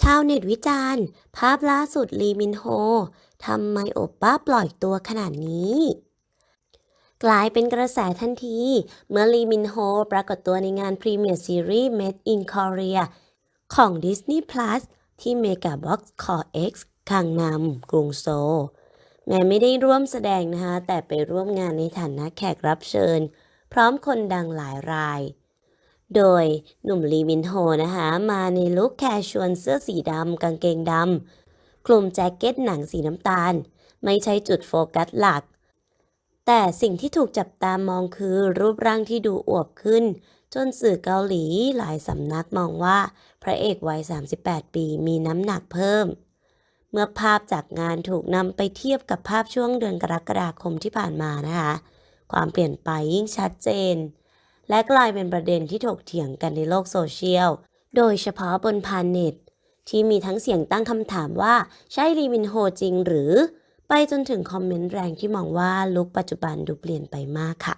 ชาวเน็ตวิจารณ์ ภาพล่าสุดลีมินโฮทำไมโอป้าปล่อยตัวขนาดนี้ กลายเป็นกระแสทันที เมื่อลีมินโฮปรากฏตัวในงานพรีเมียร์ซีรีส์ Made in Korea ของ Disney Plus ที่ Mega Box Core X คังนำกรุงโซลแม้ไม่ได้ร่วมแสดงนะคะ แต่ไปร่วมงานในฐานะแขกรับเชิญ พร้อมคนดังหลายราย โดยหนุ่มลีมินโฮนะคะ มาในลุคแคชชวลเสื้อสีดำกางเกงดำคลุมแจ็คเก็ตหนังสีน้ำตาล ไม่ใช่จุดโฟกัสหลัก แต่สิ่งที่ถูกจับตามองคือรูปร่างที่ดูอวบขึ้น จนสื่อเกาหลีหลายสำนักมองว่าพระเอกวัย 38 ปีมีน้ำหนักเพิ่ม เมื่อภาพจากงานถูกนำไปเทียบกับภาพช่วงเดือนกรกฎาคมที่ผ่านมานะคะ ความเปลี่ยนไปยิ่งชัดเจน และกลายเป็นประเด็นที่ถกเถียงกันในโลกโซเชียล โดยเฉพาะบนพานเน็ต ที่มีทั้งเสียงตั้งคำถามว่าใช่ลีมินโฮจริงหรือ ไปจนถึงคอมเมนต์แรงที่มองว่าลุคปัจจุบันดูเปลี่ยนไปมากค่ะ